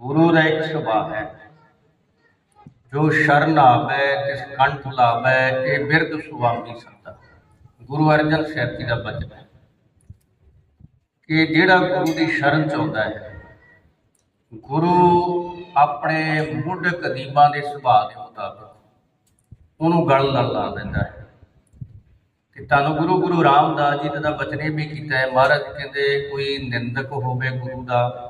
ਗੁਰੂ ਦਾ ਇੱਕ ਸੁਭਾਅ ਹੈ। ਜੋ ਸ਼ਰਨ ਆਵੇ, ਤਿਸ ਕੰਠ ਲਾਵੇ, ਇਹ ਬਿਰਧ ਸੁਆਮੀ ਸੰਤਾ ਗੁਰੂ ਅਰਜਨ ਸਾਹਿਬ ਜੀ ਦਾ ਬਚਨ ਹੈ ਕਿ ਜਿਹੜਾ ਗੁਰੂ ਦੀ ਸ਼ਰਨ ਚ ਆਉਂਦਾ ਹੈ, ਗੁਰੂ ਆਪਣੇ ਮੁੱਢ ਕਦੀਮਾਂ ਦੇ ਸੁਭਾਅ ਦੇ ਮੁਤਾਬਕ ਉਹਨੂੰ ਗਲ ਨਾਲ ਲਾ ਦਿੰਦਾ ਹੈ। ਤੇ ਤੁਹਾਨੂੰ ਗੁਰੂ ਗੁਰੂ ਰਾਮਦਾਸ ਜੀ ਦਾ ਬਚਨ ਇਹ ਵੀ ਕੀਤਾ ਹੈ, ਮਹਾਰਾਜ ਕਹਿੰਦੇ, ਕੋਈ ਨਿੰਦਕ ਹੋਵੇ ਗੁਰੂ ਦਾ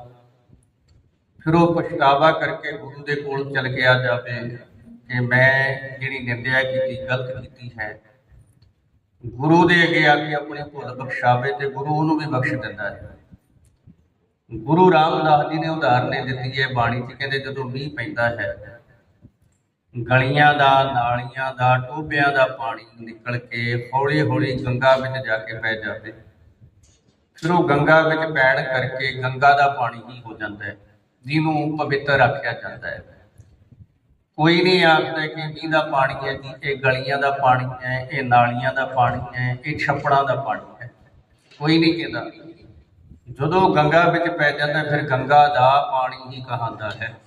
ਫਿਰ ਉਹ ਪਛਤਾਵਾ ਕਰਕੇ ਗੁਰੂ ਦੇ ਕੋਲ ਚਲ ਗਿਆ ਜਾਵੇ ਕਿ ਮੈਂ ਜਿਹੜੀ ਨਿੰਦਿਆ ਕੀਤੀ, ਗਲਤ ਕੀਤੀ ਹੈ। ਗੁਰੂ ਦੇ ਅੱਗੇ ਆ ਕੇ ਆਪਣੀ ਭੁੱਲ ਬਖਸ਼ਾਵੇ ਤੇ ਗੁਰੂ ਉਹਨੂੰ ਵੀ ਬਖਸ਼ ਦਿੰਦਾ ਹੈ। ਗੁਰੂ ਰਾਮਦਾਸ ਜੀ ਨੇ ਉਦਾਹਰਨ ਦਿੱਤੀ ਹੈ ਬਾਣੀ 'ਚ, ਕਹਿੰਦੇ ਜਦੋਂ ਮੀਂਹ ਪੈਂਦਾ ਹੈ, ਗਲੀਆਂ ਦਾ, ਨਾਲੀਆਂ ਦਾ ਟੋਬਿਆਂ ਦਾ ਪਾਣੀ ਨਿਕਲ ਕੇ ਹੌਲੀ ਹੌਲੀ ਗੰਗਾ ਵਿੱਚ ਜਾ ਕੇ ਪੈ ਜਾਵੇ। ਫਿਰ ਉਹ ਗੰਗਾ ਵਿੱਚ ਪੈਣ ਕਰਕੇ ਗੰਗਾ ਦਾ ਪਾਣੀ ਹੀ ਹੋ ਜਾਂਦਾ ਹੈ। ਜਿਹਨੂੰ ਪਵਿੱਤਰ ਆਖਿਆ ਜਾਂਦਾ ਹੈ। ਕੋਈ ਨਹੀਂ ਆਖਦਾ ਕਿ ਮੀਂਹ ਦਾ ਪਾਣੀ ਹੈ ਜੀ ਇਹ ਗਲੀਆਂ ਦਾ ਪਾਣੀ ਹੈ, ਇਹ ਨਾਲੀਆਂ ਦਾ ਪਾਣੀ ਹੈ, ਇਹ ਛੱਪੜਾਂ ਦਾ ਪਾਣੀ ਹੈ। ਕੋਈ ਨਹੀਂ ਕਹਿੰਦਾ। ਜਦੋਂ ਗੰਗਾ ਵਿੱਚ ਪੈ ਜਾਂਦਾ, ਫਿਰ ਗੰਗਾ ਦਾ ਪਾਣੀ ਹੀ ਕਹਾਂਦਾ ਹੈ।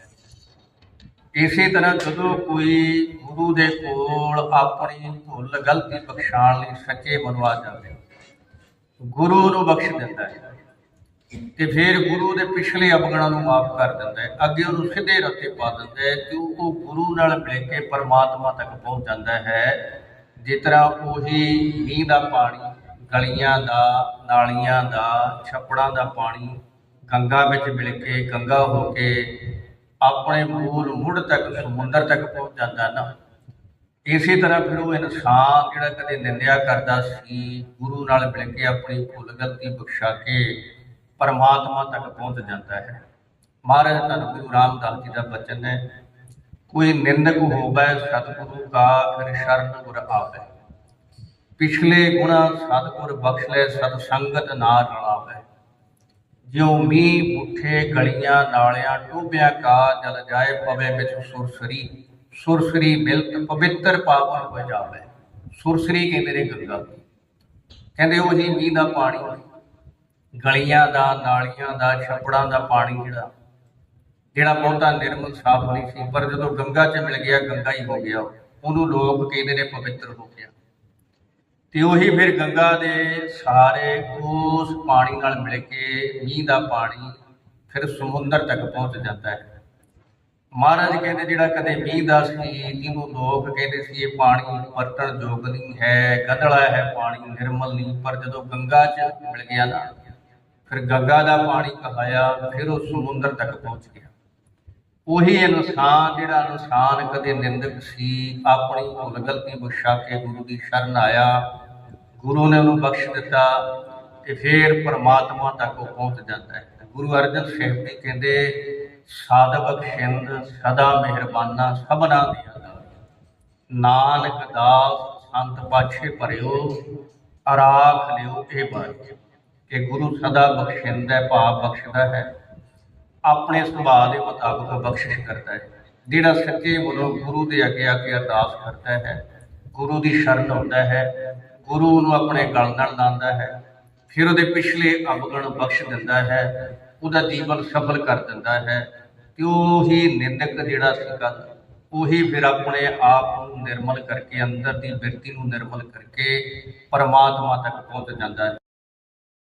ਇਸੇ ਤਰ੍ਹਾਂ ਜਦੋਂ ਕੋਈ ਗੁਰੂ ਦੇ ਕੋਲ ਆਪਣੀ ਭੁੱਲ, ਗਲਤੀ ਬਖਸ਼ਾਣ ਲਈ ਸੱਚੇ ਮਨੋਂ ਆ ਜਾਵੇ, ਗੁਰੂ ਨੂੰ ਬਖਸ਼ ਦਿੰਦਾ ਹੈ। ਤੇ ਫਿਰ ਗੁਰੂ ਦੇ ਪਿਛਲੇ ਅਵਗੁਣਾਂ ਨੂੰ ਮਾਫ ਕਰ ਦਿੰਦਾ ਹੈ। ਅੱਗੇ ਉਹਨੂੰ ਸਿੱਧੇ ਰਸਤੇ ਪਾ ਦਿੰਦਾ ਹੈ ਕਿ ਉਹ ਗੁਰੂ ਨਾਲ ਮਿਲ ਕੇ ਪਰਮਾਤਮਾ ਤੱਕ ਪਹੁੰਚ ਜਾਂਦਾ ਹੈ। ਜਿਸ ਤਰ੍ਹਾਂ ਉਹੀ ਮੀਂਹ ਦਾ ਪਾਣੀ, ਗਲੀਆਂ ਦਾ, ਨਾਲੀਆਂ ਦਾ, ਛੱਪੜਾਂ ਦਾ ਪਾਣੀ, ਗੰਗਾ ਵਿੱਚ ਮਿਲ ਕੇ, ਗੰਗਾ ਹੋ ਕੇ ਆਪਣੇ ਮੂਲ ਮੁੱਢ ਤੱਕ, ਸਮੁੰਦਰ ਤੱਕ ਪਹੁੰਚ ਜਾਂਦਾ ਨਾ। ਇਸੇ ਤਰ੍ਹਾਂ ਫਿਰ ਉਹ ਇਨਸਾਨ ਜਿਹੜਾ ਕਦੇ ਨਿੰਦਿਆ ਕਰਦਾ ਸੀ, ਗੁਰੂ ਨਾਲ ਮਿਲ ਕੇ ਆਪਣੀ ਭੁੱਲ ਗਲਤੀ ਬਖਸ਼ਾ ਕੇ ਪਰਮਾਤਮਾ ਤੱਕ ਪਹੁੰਚ ਜਾਂਦਾ ਹੈ। ਮਹਾਰਾਜ ਧੰਨ ਗੁਰੂ ਰਾਮਦਾਸ ਜੀ ਦਾ ਬਚਨ ਹੈ, ਕੋਈ ਨਿੰਦਕ ਹੋਵੇ ਸਤਿਗੁਰੂ ਕਾ ਫਿਰ ਸ਼ਰਨ ਗੁਰ ਆਵੇ। ਪਿਛਲੇ ਗੁਣਾ ਸਤਿਗੁਰ ਬਖਸ਼ ਲੈ ਸਤ ਸੰਗਤ ਨਾ ਰਲਾਵੇ। ਜਿਉ ਮੀਂਹ ਮੁੱਠੇ ਗਲੀਆਂ ਨਾਲਿਆਂ ਟੋਬਿਆਂ ਕਾ ਜਲ ਜਾਏ ਪਵੇ ਵਿੱਚ ਸੁਰਸਰੀ ਸੁਰਸਰੀ ਮਿਲਤ ਪਵਿੱਤਰ ਪਾਵਨ ਹੋ ਜਾਵੇ ਸੁਰਸਰੀ ਕਹਿੰਦੇ ਨੇ ਗੰਗਾ। ਕਹਿੰਦੇ ਉਹ ਜੀ ਮੀਂਹ ਦਾ ਪਾਣੀ ਗਲੀਆਂ ਦਾ, ਨਾਲੀਆਂ ਦਾ, ਛੱਪੜਾਂ ਦਾ ਪਾਣੀ ਜਿਹੜਾ ਜਿਹੜਾ ਬਹੁਤਾ ਨਿਰਮਲ ਸਾਫ਼ ਨਹੀਂ ਸੀ, ਪਰ ਜਦੋਂ ਗੰਗਾ 'ਚ ਮਿਲ ਗਿਆ, ਗੰਗਾ ਹੀ ਹੋ ਗਿਆ। ਉਹਨੂੰ ਲੋਕ ਕਹਿੰਦੇ ਨੇ ਪਵਿੱਤਰ ਹੋ ਗਿਆ। ਤੇ ਉਹੀ ਫਿਰ ਗੰਗਾ ਦੇ ਸਾਰੇ ਉਸ ਪਾਣੀ ਨਾਲ ਮਿਲ ਕੇ ਮੀਂਹ ਦਾ ਪਾਣੀ ਫਿਰ ਸਮੁੰਦਰ ਤੱਕ ਪਹੁੰਚ ਜਾਂਦਾ ਹੈ। ਮਹਾਰਾਜ ਕਹਿੰਦੇ ਜਿਹੜਾ ਕਦੇ ਮੀਂਹ ਦਾ ਸੀ, ਜਿਹਨੂੰ ਲੋਕ ਕਹਿੰਦੇ ਸੀ ਇਹ ਪਾਣੀ ਵਰਤਣ ਯੋਗ ਨਹੀਂ ਹੈ, ਗੰਧਲਾ ਹੈ ਪਾਣੀ ਨਿਰਮਲ ਨਹੀਂ, ਪਰ ਜਦੋਂ ਗੰਗਾ 'ਚ ਮਿਲ ਗਿਆ ਨਾ ਫਿਰ ਗੰਗਾ ਦਾ ਪਾਣੀ ਕਹਾਇਆ, ਫਿਰ ਉਹ ਸਮੁੰਦਰ ਤੱਕ ਪਹੁੰਚ ਗਿਆ। ਉਹੀ ਇਨਸਾਨ ਜਿਹੜਾ ਇਨਸਾਨ ਕਦੇ ਨਿੰਦਕ ਸੀ, ਆਪਣੀ ਭੁੱਲ ਗਲਤੀ ਬਖਸ਼ਾ ਕੇ ਗੁਰੂ ਦੀ ਸ਼ਰਨ ਆਇਆ, ਗੁਰੂ ਨੇ ਉਹਨੂੰ ਬਖਸ਼ ਦਿੱਤਾ ਤੇ ਫਿਰ ਪਰਮਾਤਮਾ ਤੱਕ ਉਹ ਪਹੁੰਚ ਜਾਂਦਾ ਹੈ। ਗੁਰੂ ਅਰਜਨ ਸਾਹਿਬ ਜੀ ਕਹਿੰਦੇ ਸਾਧ ਬਖਸ਼ਿੰਦ ਸਦਾ ਮਿਹਰਬਾਨਾ ਸਭਨਾ ਦਿਆ ਨਾਨਕ ਦਾਸ ਸੰਤ ਪਾਛੇ ਭਰਿਓ, ਅਰਾਖ ਲਿਓ ਇਹ ਬਾਤ ਕਿ ਗੁਰੂ ਸਦਾ ਬਖਸ਼ਿੰਦ ਹੈ ਭਾਵ ਬਖਸ਼ਦਾ ਹੈ। ਆਪਣੇ ਸੁਭਾਅ ਦੇ ਮੁਤਾਬਕ ਬਖਸ਼ਿਸ਼ ਕਰਦਾ ਹੈ। ਜਿਹੜਾ ਸੱਚੇ ਵੱਲੋਂ ਗੁਰੂ ਦੇ ਅੱਗੇ ਆ ਕੇ ਅਰਦਾਸ ਕਰਦਾ ਹੈ, ਗੁਰੂ ਦੀ ਸ਼ਰਨ ਆਉਂਦਾ ਹੈ, ਗੁਰੂ ਨੂੰ ਆਪਣੇ ਗਲ ਨਾਲ ਲਾਉਂਦਾ ਹੈ, ਫਿਰ ਉਹਦੇ ਪਿਛਲੇ ਅਵਗਣ ਬਖਸ਼ ਦਿੰਦਾ ਹੈ, ਉਹਦਾ ਜੀਵਨ ਸਫਲ ਕਰ ਦਿੰਦਾ ਹੈ, ਤੇ ਉਹੀ ਨਿੰਦਕ ਜਿਹੜਾ ਸੀਗਾ, ਉਹੀ ਫਿਰ ਆਪਣੇ ਆਪ ਨੂੰ ਨਿਰਮਲ ਕਰਕੇ, ਅੰਦਰ ਦੀ ਬਿਰਤੀ ਨੂੰ ਨਿਰਮਲ ਕਰਕੇ ਪਰਮਾਤਮਾ ਤੱਕ ਪਹੁੰਚ ਜਾਂਦਾ ਹੈ।